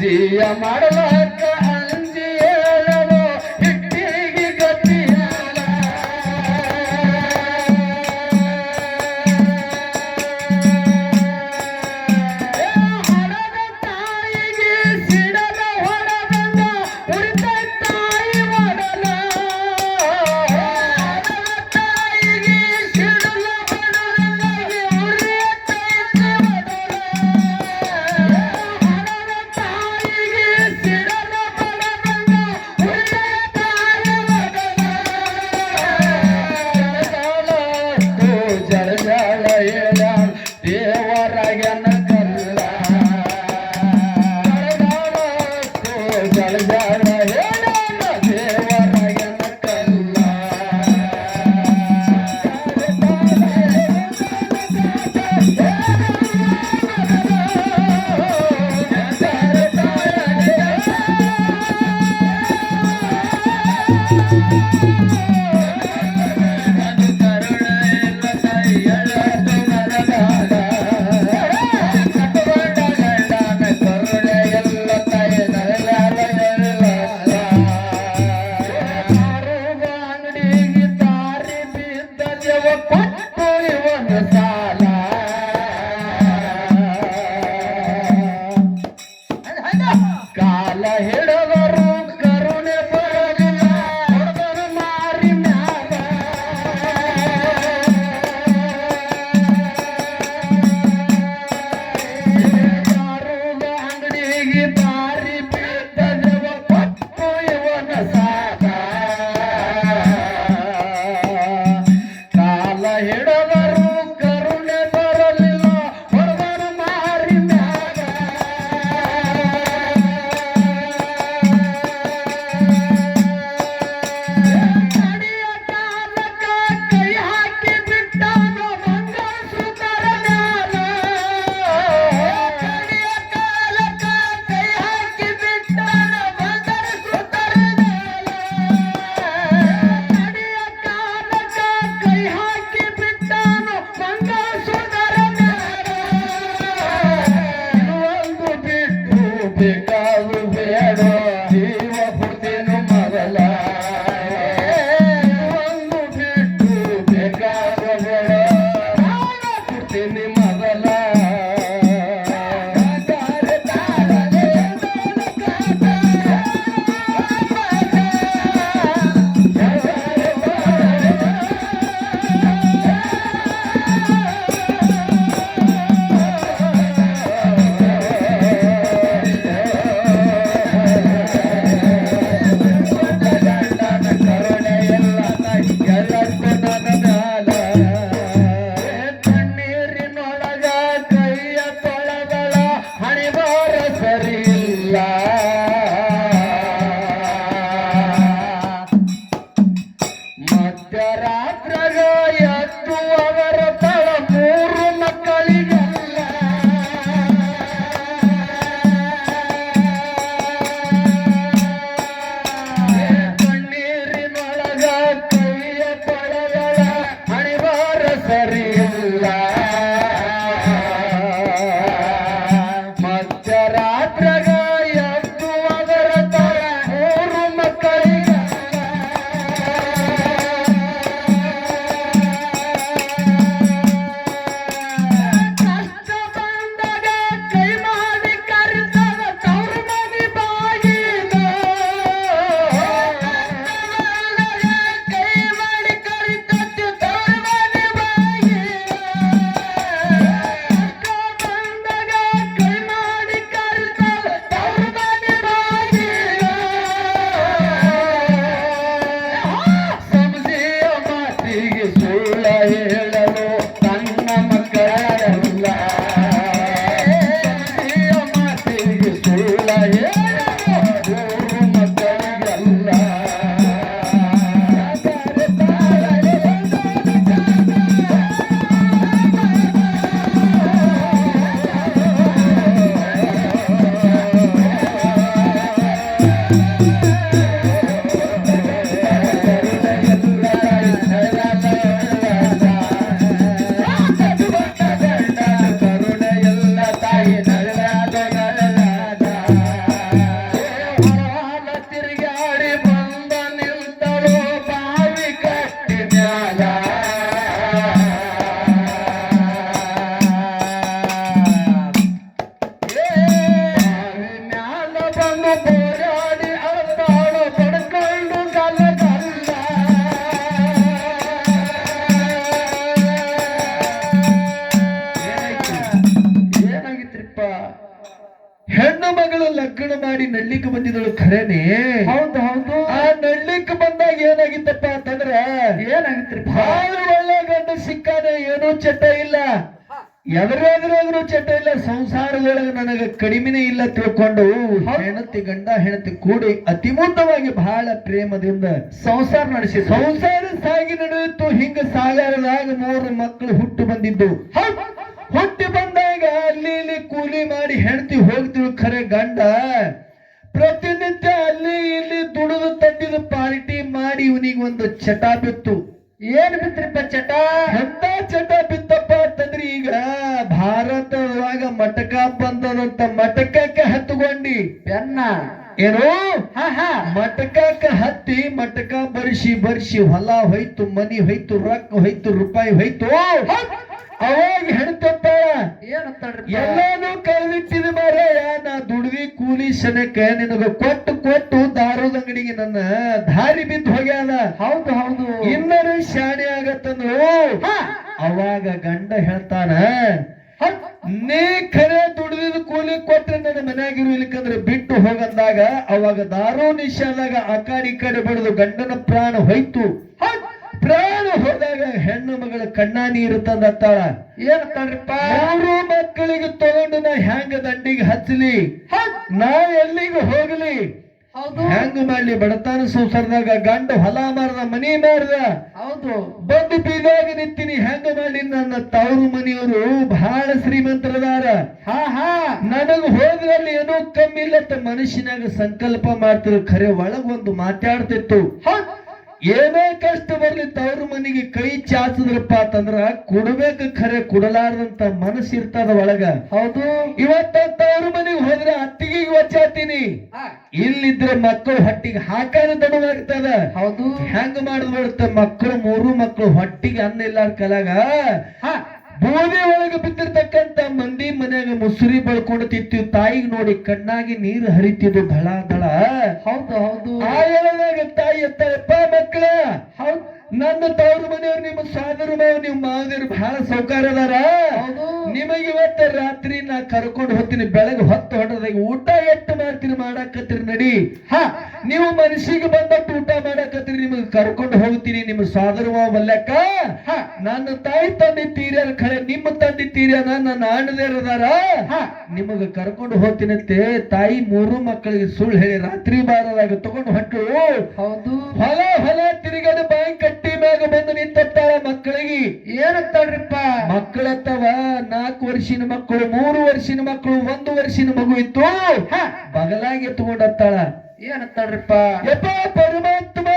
de amarelo. जय ಹೆಣ್ಣು ಮಗಳು ಲಗ್ನ ಮಾಡಿ ನಳ್ಳಿಕ್ ಬಂದಿದಳು ಖರೇನೆ. ಹೌದು ಹೌದು. ಆ ನಳ್ಳಿಕ್ ಬಂದಾಗ ಏನಾಗಿತ್ತಪ್ಪ ಅಂತಂದ್ರ ಏನಾಗಿತ್ರಿ ಬಹಳ ಒಳ್ಳೆ ಗಂಡ ಸಿಕ್ಕಾದ ಏನೂ ಚಟ ಇಲ್ಲ. ಎದುರೆದುರಾದ್ರೂ ಚಟ ಇಲ್ಲ ಸಂಸಾರದೊಳಗ ನನಗೆ ಕಡಿಮೆನೇ ಇಲ್ಲ ತಿಳ್ಕೊಂಡು ಹೆಣತಿ ಗಂಡ ಹೆಣತಿ ಕೂಡಿ ಅತಿಮೂತವಾಗಿ ಬಹಳ ಪ್ರೇಮದಿಂದ ಸಂಸಾರ ನಡೆಸಿ ಸಂಸಾರ ಸಾಗಿ ನಡೆಯಿತು ಹಿಂಗ ಸಾಗರದಾಗ ಮೂರು ಮಕ್ಕಳು ಹುಟ್ಟು ಬಂದಿದ್ದು. ಹುಟ್ಟಿ ಬಂದಾಗ ಅಲ್ಲಿ ಇಲ್ಲಿ ಕೂಲಿ ಮಾಡಿ ಹೆಂಡತಿ ಹೋಗ್ತಿಳು ಖರೆ ಗಂಡ. ಪ್ರತಿನಿತ್ಯ ಅಲ್ಲಿ ಇಲ್ಲಿ ದುಡಿದು ತಂದಿದ್ದು ಪಾರ್ಟಿ ಮಾಡಿ ಇವನಿಗೆ ಒಂದು ಚಟ ಬಿತ್ತು. ಏನ್ ಬಿತ್ರಿಪ್ಪ ಚಟ? ಎಂತ ಚಟ ಬಿತ್ತಪ್ಪ ಅಂತಂದ್ರೆ ಈಗ ಭಾರತದೊಳಗ ಮಟಕ ಬಂದದಂತ ಮಟಕಕ್ಕೆ ಹತ್ತುಕೊಂಡಿ. ಬೆನ್ನ? ಏನು? ಹಾ ಹಾ. ಮಟಕಕ್ಕೆ ಹತ್ತಿ ಮಟಕ ಬರ್ಸಿ ಬರ್ಸಿ ಹೊಲ ಹೋಯ್ತು ಮನಿ ಹೋಯ್ತು ರೊಕ್ಕ ಹೋಯ್ತು ರೂಪಾಯಿ ಹೋಯ್ತು. ಅವಾಗ ಹೆಣ್ತಪ್ಪ ಎಲ್ಲಾನು ಕಳೆದಿಟ್ಟಿದ ಮಾರಾಯ ನಾ ದುಡ್ವಿ ಕೂಲಿ ಶನಕ ನಿನಗ ಕೊಟ್ಟು ಕೊಟ್ಟು ದಾರದ ಅಂಗಡಿಗೆ ನನ್ನ ದಾರಿ ಬಿದ್ದು ಹೋಗ್ಯಾನ. ಹೌದು ಹೌದು. ಇನ್ನರು ಶಾಣೆ ಆಗತ್ತಂದ್ರು ಅವಾಗ ಗಂಡ ಹೇಳ್ತಾನ. ನೀ ಖರೆ ದುಡಿದ ಕೂಲಿ ಕೊಟ್ರೆ ನನ್ನ ಮನೆಯಾಗಿರು ಇಲ್ಲಿಕಂದ್ರೆ ಬಿಟ್ಟು ಹೋಗಂದಾಗ ಅವಾಗ ದಾರೋ ನಿಶಾದಾಗ ಆ ಕಡೆ ಈ ಕಡೆ ಬಡಿದು ಗಂಡನ ಪ್ರಾಣ ಹೋಯ್ತು. ಪ್ರಾಣ ಹೋದಾಗ ಹೆಣ್ಣು ಮಗಳ ಕಣ್ಣ ನೀರು ತಂದತ್ತಾಳ ಏನಂತಾಳ್ರಿಪ್ಪ ಮೂರು ಮಕ್ಕಳಿಗೆ ತಗೊಂಡು ನಾ ಹ್ಯಾಂಗ ದಂಡಿಗೆ ಹಚ್ಚಲಿ. ನಾ ಎಲ್ಲಿಗೆ ಹೋಗಲಿ? ಹೌದು. ಹೆಂಗ ಮಾಡ್ಲಿ ಬಡತನ ಸಂಸಾರದಾಗ? ಗಂಡ ಹೊಲ ಮಾರದ ಮನಿ ಮಾರದ? ಹೌದು. ಬಂದು ಬೀದಾಗ ನಿಂತೀನಿ ಹೆಂಗ ಮಾಡಿ ನನ್ನ ತವರು ಮನೆಯವರು? ಬಹಳ ಶ್ರೀಮಂತರದಾರ. ಹಾ ಹಾ. ನನಗ ಹೋದ್ರಲ್ಲಿ ಏನೋ ಕಮ್ಮಿ ಇಲ್ಲ ಮನುಷ್ಯನಾಗ ಸಂಕಲ್ಪ ಮಾಡ್ತಿರು ಖರೆ ಒಳಗೊಂದು ಒಂದು ಮಾತಾಡ್ತಿತ್ತು. ಏನೇ ಕಷ್ಟ ಬರ್ಲಿ ತವ್ರ ಮನೆಗೆ ಕೈ ಚಾಚಿದ್ರಪ್ಪ ಅಂತಂದ್ರ ಕೊಡ್ಬೇಕು ಖರೆ ಕೊಡಲಾರದಂತ ಮನಸ್ಸು ಇರ್ತದ ಒಳಗ. ಹೌದು. ಇವತ್ತ ತವ್ರ ಮನೆಗೆ ಹೋದ್ರೆ ಅತ್ತಿಗೆ ಒಚ್ಚಾತೀನಿ. ಇಲ್ಲಿದ್ರೆ ಮಕ್ಕಳು ಹೊಟ್ಟಿಗೆ ಹಾಕಾದ ದಡವಾಗ್ತದ ಹೌದು. ಹೆಂಗ ಮಾಡಿದ್ ಬಿಡುತ್ತೆ ಮಕ್ಕಳು ಮೂರು ಮಕ್ಕಳು ಹೊಟ್ಟಿಗೆ ಅನ್ನ ಇಲ್ಲಾರ ಕಲಾಗ. ಬೋಧಿ ಒಳಗೆ ಬಿದ್ದಿರ್ತಕ್ಕಂತ ಮಂದಿ ಮನೆಯಾಗ ಮುಸುರಿ ಬಳ್ಕೊಂಡು ತಿಂತೀವಿ. ತಾಯಿಗೆ ನೋಡಿ ಕಣ್ಣಾಗಿ ನೀರು ಹರಿತಿದ್ದು ಧಳ ಧಳ ಹೌದು ಹೌದು. ಆ ಎಳೆದಾಗ ತಾಯಿ ಎತ್ತಾಳಪ್ಪ ಮಕ್ಕಳ. ಹೌದು. ನನ್ನ ತವರು ಮನೆಯವ್ರು ನಿಮ್ಮ ಸಾದರು ಮಾವ ನಿಮ್ಮ ಮಾವನವ್ರು ಬಹಳ ಸೌಕಾರ ಅದಾರ. ನಿಮಗೆ ಇವತ್ತ ರಾತ್ರಿ ನಾ ಕರ್ಕೊಂಡು ಹೋಗ್ತೀನಿ ಬೆಳಗ್ಗೆ ಹೊತ್ತು ಹೊಡೆದಾಗ ಊಟ ಎಷ್ಟು ಮಾಡ್ತೀನಿ ಮಾಡಾಕತ್ತೀರಿ ನಡಿ. ಹಾ. ನೀವು ಮನಸ್ಸಿಗೆ ಬಂದಟ್ಟು ಊಟ ಮಾಡಾಕತ್ತೀರಿ ನಿಮಗೆ ಕರ್ಕೊಂಡು ಹೋಗ್ತೀನಿ ನಿಮ್ಮ ಸಾದರ ಮಾವ ಬಲ್ಲಕ್ಕ ಹಾ. ನನ್ನ ತಾಯಿ ತಂದೆ ತೀರ್ಯಾರ ಖರೆ ನಿಮ್ಮ ತಂದೆ ತೀರ್ಯಾನ ನನ್ನ ಅಣ್ಣದೇರದಾರ ಹಾ. ನಿಮಗ ಕರ್ಕೊಂಡು ಹೋಗ್ತೀನಂತೆ ತಾಯಿ ಮೂರು ಮಕ್ಕಳಿಗೆ ಸುಳ್ಳು ಹೇಳಿ ರಾತ್ರಿ ಬಾರದಾಗ ತಗೊಂಡು ಹೊಟ್ಟು ಹೌದು. ಹೊಲ ಹೊಲ ತಿರುಗದ ಮ್ಯಾಗ ಬಂದು ನಿಂತಾಳ ಮಕ್ಕಳಿಗೆ. ಏನಂತಾಳ್ರಿಪ್ಪ? ಮಕ್ಕಳತ್ತವ ನಾಲ್ಕು ವರ್ಷಿನ ಮಕ್ಕಳು ಮೂರು ವರ್ಷಿನ ಮಕ್ಕಳು ಒಂದು ವರ್ಷಿನ ಮಗು ಇತ್ತು ಬಗಲಾಗಿ ಎತ್ಕೊಂಡತ್ತಾಳ ಏನಂತಾಳ್ರಿಪ್ಪ? ಯಪ್ಪ ಪರಮಾತ್ಮ!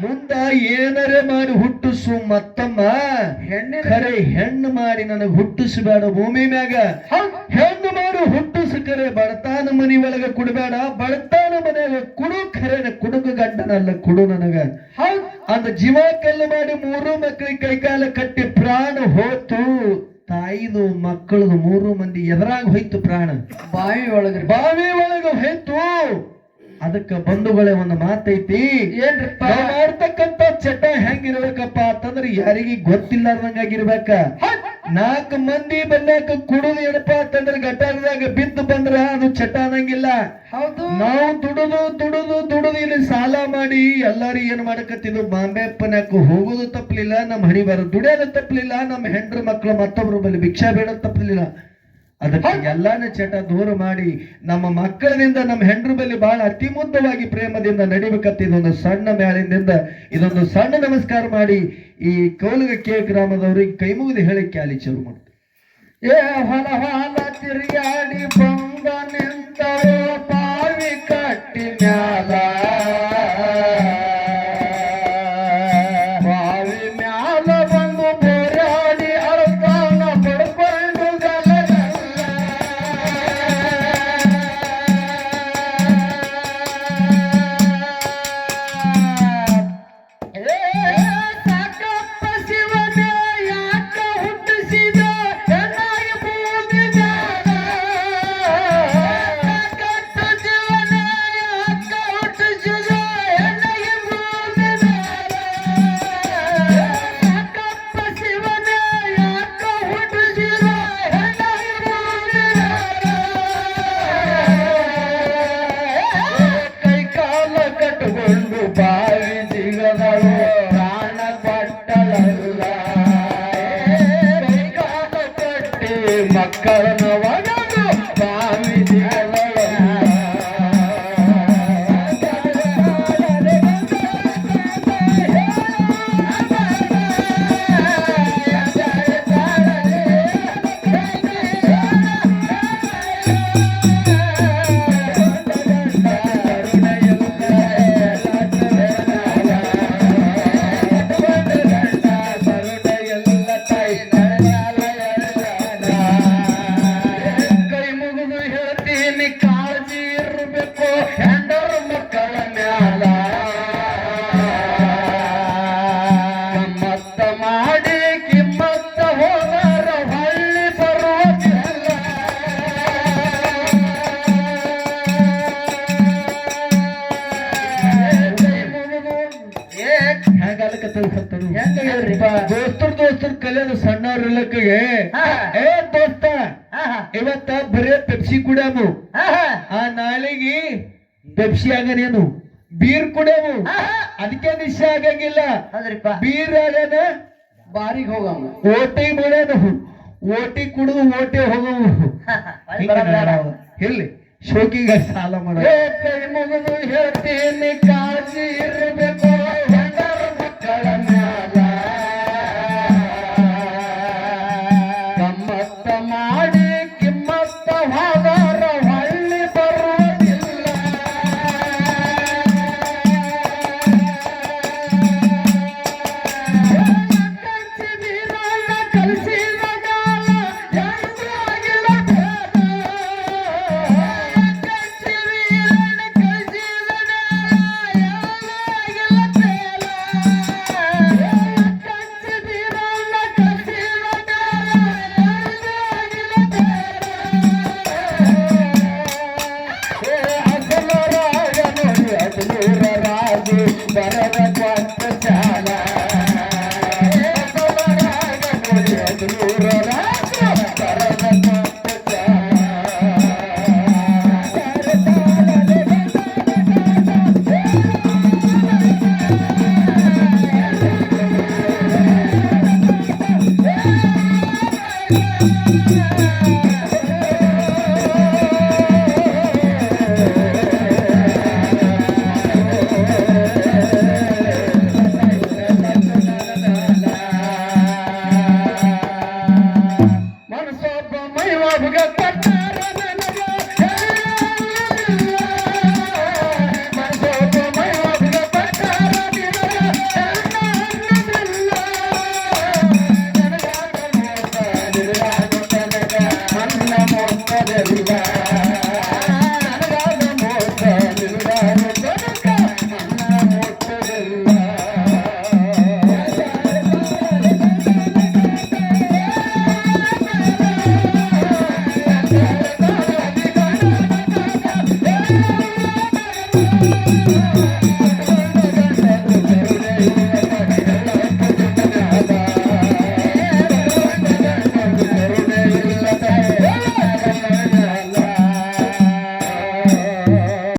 ಮುಂದ ಏನರೆ ಮಾಡಿ ಹುಟ್ಟಿಸು ಮತ್ತಮ್ಮ. ಹೆಣ್ಣು ಕರೆ ಹೆಣ್ಣು ಮಾಡಿ ನನಗೆ ಹುಟ್ಟಿಸಬೇಡ ಭೂಮಿ ಮ್ಯಾಗ. ಹೆಣ್ಣು ಮಾಡಿ ಹುಟ್ಟಿಸು ಕರೆ ಬಡತಾನ ಮನಿ ಒಳಗ ಕುಡಬೇಡ ಬಡತಾನ ಮನ್ಯಾಗ ಕುಡು ಕರೆ ಕುಡುಗ ಗಂಡನಲ್ಲ ಕುಡು ನನಗ. ಹೌದು. ಅಂದ ಜೀವ ಕಲ್ಲು ಮಾಡಿ ಮೂರು ಮಕ್ಕಳಿಗೆ ಕೈಕಾಲ ಕಟ್ಟಿ ಪ್ರಾಣ ಹೋತು ತಾಯಿದು ಮಕ್ಕಳದು ಮೂರು ಮಂದಿ ಎದುರಾಗ ಹೋಯ್ತು ಪ್ರಾಣ. ಬಾವಿ ಒಳಗ್ರಿ. ಬಾವಿ ಒಳಗ ಹೋಯ್ತು. ಅದಕ್ಕ ಬಂಧುಗಳೇ ಒಂದು ಮಾತೈತಿ. ಏನ್ರಿಪ್ಪ? ಮಾಡ್ತಕ್ಕಂತ ಚಟ ಹೆಂಗಿರ್ಬೇಕಪ್ಪ ಅಂತಂದ್ರೆ ಯಾರಿಗಿ ಗೊತ್ತಿಲ್ಲಾರ್ದಂಗಾಗಿರ್ಬೇಕ ನಾಲ್ಕು ಮಂದಿ ಬಂದಾಕ ಕುಡುದು ಏನಪ್ಪ ಅಂತಂದ್ರೆ ಗಟಾರದಾಗ ಬಿದ್ದು ಬಂದ್ರ ಅದು ಚಟ ಅನ್ನಂಗಿಲ್ಲ. ಹೌದು. ನಾವು ದುಡುದು ದುಡುದು ದುಡುದು ಇಲ್ಲಿ ಸಾಲ ಮಾಡಿ ಎಲ್ಲಾರು ಏನ್ ಮಾಡಕತ್ತಿದ್ರು? ಬಾಂಬೆ ಪನ್ಯಾಕ ಹೋಗೋದು ತಪ್ಪಲಿಲ್ಲ ನಮ್ಮ ಹಣಿ ಬರ ದುಡಿಯೋದು ತಪ್ಪಲಿಲ್ಲ ನಮ್ಮ ಹೆಂಡ್ರ ಮಕ್ಕಳು ಮತ್ತೊಬ್ರು ಬಲ್ಲಿ ಭಿಕ್ಷಾ ಬೇಡ ತಪ್ಪಲಿಲ್ಲ ಅದಕ್ಕೆ ಎಲ್ಲಾನ ಚಟ ದೂರ ಮಾಡಿ ನಮ್ಮ ಮಕ್ಕಳಿಂದ ನಮ್ಮ ಹೆಂಡ್ರ ಬಳಿ ಬಹಳ ಅತಿಮುದ್ದವಾಗಿ ಪ್ರೇಮದಿಂದ ನಡಿಬೇಕಂತ ಇದೊಂದು ಸಣ್ಣ ಮ್ಯಾಲಿಂದ ಇದೊಂದು ಸಣ್ಣ ನಮಸ್ಕಾರ ಮಾಡಿ ಈ ಕೌಲಗ ಕೆ ಗ್ರಾಮದವ್ರಿಗೆ ಕೈ ಮುಗಿದು ಹೇಳಿ ಕ್ಯಾಲಿ ಶುರು ಮಾಡ್ತಾರೆ ಏ ಹೊಲ ಹೊಲ ತಿರುಗಾಡಿ ಬಂದ ಕಟ್ಟಿ ಮ್ಯಾಲ கர ಹೆಂಗ ದೋಸ್ತರ್ ದೋಸ್ತರು ದೋಸ್ತರು ಕಲಿಯೋದು ಸಣ್ಣವ್ರ ಇಲ್ಲಕ್ಕಿಗೆ ಹಾ. ಏ ದೋಸ್ತ ಇವತ್ತ ಬರೇ ಪೆಪ್ಸಿ ಕುಡ್ಯಾಮು. ಆ ನಾಳೆಗೆ ಪೆಪ್ಸಿ ಆಗನೇನು? ಬೀರ್ ಕುಡಿಯಾಮು. ಅದಕ್ಕೆ ನಿಶ್ಚಯ ಆಗಂಗಿಲ್ಲ ಬೀರ್ ಆಗನ ಬಾರಿಗೆ ಹೋಗಾಮ. ಓಟಿ ಬಿಡೋನು ಓಟಿ ಕುಡಿದು ಓಟಿ ಹೋಗವು ಇಲ್ಲಿ ಶೋಕಿಗೆ ಸಾಲ ಮಾಡೋ ಕೈ ಮುಗಿದು ಹೇಳ್ತೀನಿ ಕಾಳಜಿ ಇರಬೇಕು. Thank you.